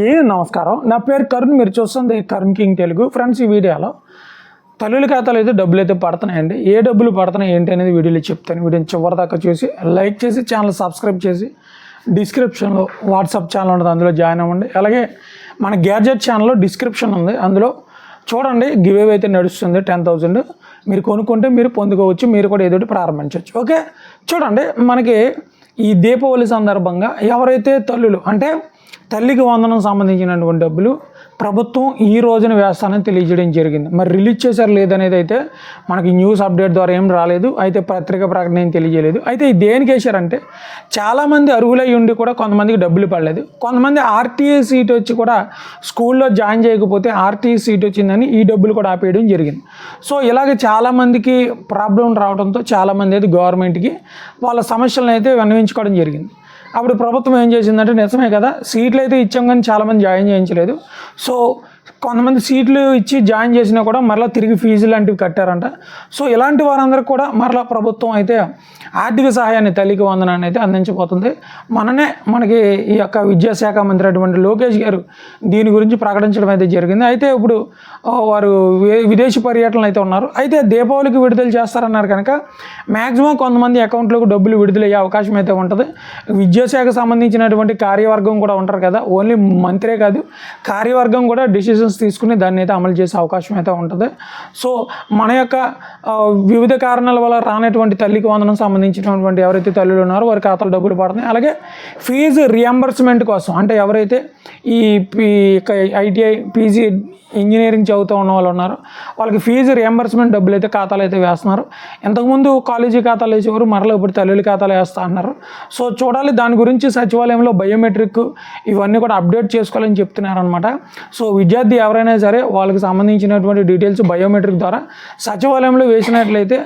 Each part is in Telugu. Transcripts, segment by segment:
నమస్కారం. నా పేరు కరుణ్ మీరు చూస్తుంది కరుణ్ కింగ్ తెలుగు. ఫ్రెండ్స్ ఈ వీడియోలో తల్లుల ఖాతాలో అయితే డబ్బులు అయితే పడుతున్నాయండి. ఏ డబ్బులు పడుతున్నాయి ఏంటి అనేది వీడియోలో చెప్తాను. వీడియోని చివరి దాకా చూసి లైక్ చేసి ఛానల్ సబ్స్క్రైబ్ చేసి డిస్క్రిప్షన్లో వాట్సాప్ ఛానల్ ఉంటుంది అందులో జాయిన్ అవ్వండి. అలాగే మన గ్యాజెట్ ఛానల్లో డిస్క్రిప్షన్ ఉంది. అందులో చూడండి గివ్ అవే అయితే నడుస్తుంది టెన్ థౌజండ్. మీరు కొనుక్కుంటే మీరు పొందుకోవచ్చు మీరు కూడా ఏదోటి ప్రారంభించవచ్చు. ఓకే? చూడండి మనకి ఈ దీపావళి సందర్భంగా ఎవరైతే తల్లులు అంటే తల్లికి వందనం సంబంధించినటువంటి డబ్బులు ప్రభుత్వం ఈ రోజున వేస్తానని తెలియజేయడం జరిగింది. మరి రిలీజ్ చేశారు లేదనేది అయితే మనకి న్యూస్ అప్డేట్ ద్వారా ఏం రాలేదు. అయితే పత్రిక ప్రకటన ఏం తెలియజేయలేదు. అయితే ఇది దేనికి వేశారంటే చాలామంది అర్హులై ఉండి కూడా కొంతమందికి డబ్బులు పడలేదు. కొంతమంది ఆర్టీఏ సీట్ వచ్చి కూడా స్కూల్లో జాయిన్ చేయకపోతే ఆర్టీఏ సీట్ వచ్చిందని ఈ డబ్బులు కూడా ఆపేయడం జరిగింది. సో ఇలాగ చాలామందికి ప్రాబ్లం రావడంతో చాలామంది అయితే గవర్నమెంట్కి వాళ్ళ సమస్యలను అయితే విన్నవించుకోవడం జరిగింది. అప్పుడు ప్రభుత్వం ఏం చేసిందంటే నిజమే కదా సీట్లు అయితే ఇచ్చాం కానీ చాలామంది జాయిన్ చేయించలేదు. సో కొంతమంది సీట్లు ఇచ్చి జాయిన్ చేసినా కూడా మరలా తిరిగి ఫీజు లాంటివి కట్టారంట. సో ఇలాంటి వారందరికీ కూడా మరలా ప్రభుత్వం అయితే ఆర్థిక సహాయాన్ని తల్లికి వందనాన్ని అయితే అందించబోతుంది. మననే మనకి ఈ యొక్క విద్యాశాఖ మంత్రి అటువంటి లోకేష్ గారు దీని గురించి ప్రకటించడం అయితే జరిగింది. అయితే ఇప్పుడు వారు విదేశీ పర్యటనలు అయితే ఉన్నారు. అయితే దీపావళికి విడుదల చేస్తారన్నారు కనుక మ్యాక్సిమం కొంతమంది అకౌంట్లకు డబ్బులు విడుదలయ్యే అవకాశం అయితే ఉంటుంది. విద్యాశాఖ సంబంధించినటువంటి కార్యవర్గం కూడా ఉంటారు కదా. ఓన్లీ మంత్రే కాదు కార్యవర్గం కూడా డిసిషన్స్ తీసుకుని దాన్ని అయితే అమలు చేసే అవకాశం అయితే ఉంటుంది. సో మన యొక్క వివిధ కారణాల వల్ల రానటువంటి తల్లికి వందనం సంబంధించినటువంటి ఎవరైతే తల్లులు ఉన్నారో వారి ఖాతాలో డబ్బులు పడుతున్నాయి. అలాగే ఫీజు రియంబర్స్మెంట్ కోసం అంటే ఎవరైతే ఈ ఐటీఐ పీజీ ఇంజనీరింగ్ చదువుతూ ఉన్న వాళ్ళు ఉన్నారు వాళ్ళకి ఫీజు రియంబర్స్మెంట్ డబ్బులు అయితే ఖాతాలు అయితే వేస్తున్నారు. ఇంతకుముందు కాలేజీ ఖాతాలు వేసేవారు మరలా ఇప్పుడు తల్లుల ఖాతాలు వేస్తా అన్నారు. సో చూడాలి దాని గురించి సచివాలయంలో బయోమెట్రిక్ ఇవన్నీ కూడా అప్డేట్ చేసుకోవాలని చెప్తున్నారనమాట సో విద్యార్థి ఎవరైనా సరే వాళ్ళకి సంబంధించినటువంటి డీటెయిల్స్ బయోమెట్రిక్ ద్వారా సచివాలయంలో వేసినట్లయితే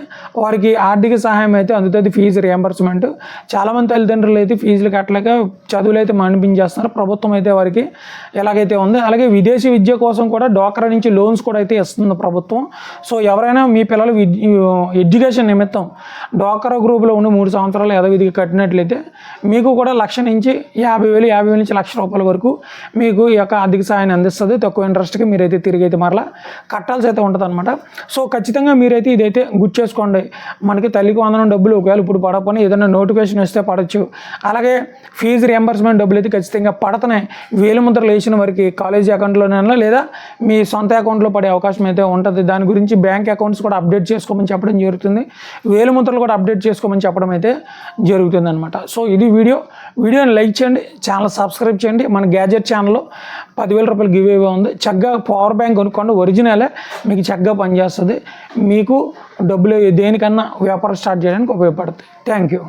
వారికి ఆర్థిక సహాయం అయితే అందుతుంది ఫీజు రియంబర్స్మెంట్ చాలామంది తల్లిదండ్రులు అయితే ఫీజులు కట్టలేక చదువులు అయితే మనిపించేస్తున్నారు. ప్రభుత్వం అయితే వారికి ఎలాగైతే ఉంది అలాగే విదేశీ విద్య కోసం కూడా డోక్రా నుంచి లోన్స్ కూడా అయితే ఇస్తుంది ప్రభుత్వం. సో ఎవరైనా మీ పిల్లలు ఎడ్యుకేషన్ నిమిత్తం డోక్రా గ్రూప్లో ఉండి మూడు సంవత్సరాలు యథావిధిగా కట్టినట్లయితే మీకు కూడా లక్ష నుంచి యాభై వేలు యాభై వేల నుంచి లక్ష రూపాయల వరకు మీకు ఈ యొక్క ఆర్థిక సహాయాన్ని అందిస్తుంది. తక్కువ ఇంట్రెస్ట్కి మీరైతే తిరిగి అయితే మరలా కట్టాల్సి అయితే ఉంటుంది అనమాట సో ఖచ్చితంగా మీరైతే ఇదైతే గుర్తు చేసుకోండి. మనకి తల్లికి వందనం డబ్బులు ఒకవేళ ఇప్పుడు పడకపోయినా ఏదైనా నోటిఫికేషన్ వస్తే పడవచ్చు అలాగే ఫీజు రియంబర్స్మెంట్ డబ్బులు అయితే ఖచ్చితంగా పడతనే వేలు ముద్రలు వేసిన వారికి కాలేజీ అకౌంట్లోనైనా లేదా మీ సొంత అకౌంట్లో పడే అవకాశం అయితే ఉంటుంది. దాని గురించి బ్యాంక్ అకౌంట్స్ కూడా అప్డేట్ చేసుకోమని చెప్పడం జరుగుతుంది. వేలు ముద్రలు కూడా అప్డేట్ చేసుకోమని చెప్పడం అయితే జరుగుతుంది అనమాట సో ఇది వీడియో. వీడియోని లైక్ చేయండి. ఛానల్ సబ్స్క్రైబ్ చేయండి. మన గ్యాజెట్ ఛానల్లో పదివేల రూపాయలు గివ్ అవే ఉంది. చక్కగా పవర్ బ్యాంక్ కొనుక్కోండి ఒరిజినలే మీకు చక్కగా పనిచేస్తుంది. మీకు డబ్బులు దేనికన్నా వ్యాపారం స్టార్ట్ చేయడానికి ఉపయోగపడుతుంది థ్యాంక్ యూ